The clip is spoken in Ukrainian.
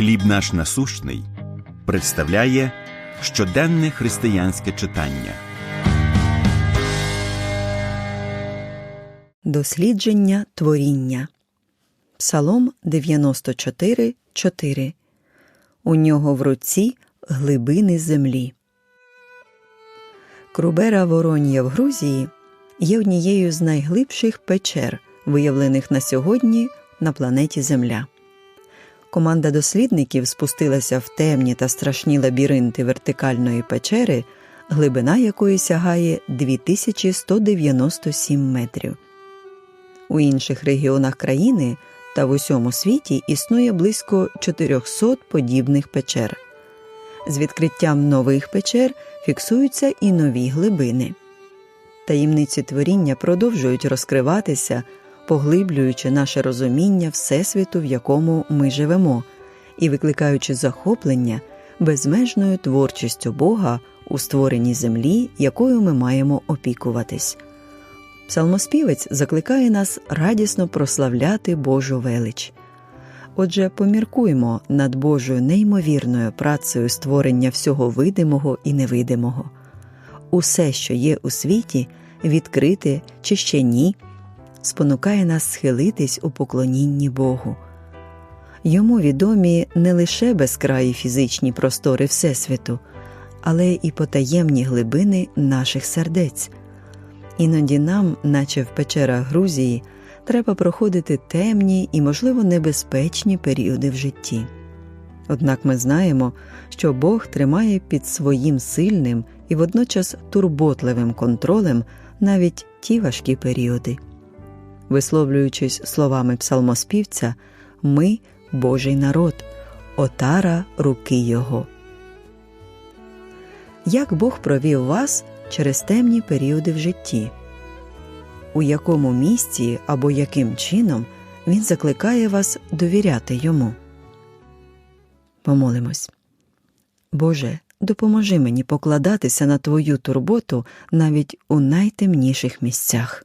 Хліб наш насущний представляє щоденне християнське читання. Дослідження творіння. Псалом 94, 4. У нього в руці глибини землі. Крубера Воронія в Грузії є однією з найглибших печер, виявлених на сьогодні на планеті Земля. Команда дослідників спустилася в темні та страшні лабіринти вертикальної печери, глибина якої сягає 2197 метрів. У інших регіонах країни та в усьому світі існує близько 400 подібних печер. З відкриттям нових печер фіксуються і нові глибини. Таємниці творіння продовжують розкриватися, поглиблюючи наше розуміння Всесвіту, в якому ми живемо, і викликаючи захоплення безмежною творчістю Бога у створенні землі, якою ми маємо опікуватись. Псалмоспівець закликає нас радісно прославляти Божу велич. Отже, поміркуймо над Божою неймовірною працею створення всього видимого і невидимого. Усе, що є у світі, відкрите чи ще ні, спонукає нас схилитись у поклонінні Богу. Йому відомі не лише безкраї фізичні простори Всесвіту, але і потаємні глибини наших сердець. Іноді нам, наче в печерах Грузії, треба проходити темні і, можливо, небезпечні періоди в житті. Однак ми знаємо, що Бог тримає під своїм сильним і водночас турботливим контролем навіть ті важкі періоди. Висловлюючись словами псалмоспівця, ми Божий народ, отара руки Його. Як Бог провів вас через темні періоди в житті? У якому місці або яким чином Він закликає вас довіряти йому? Помолимось. Боже, допоможи мені покладатися на Твою турботу навіть у найтемніших місцях.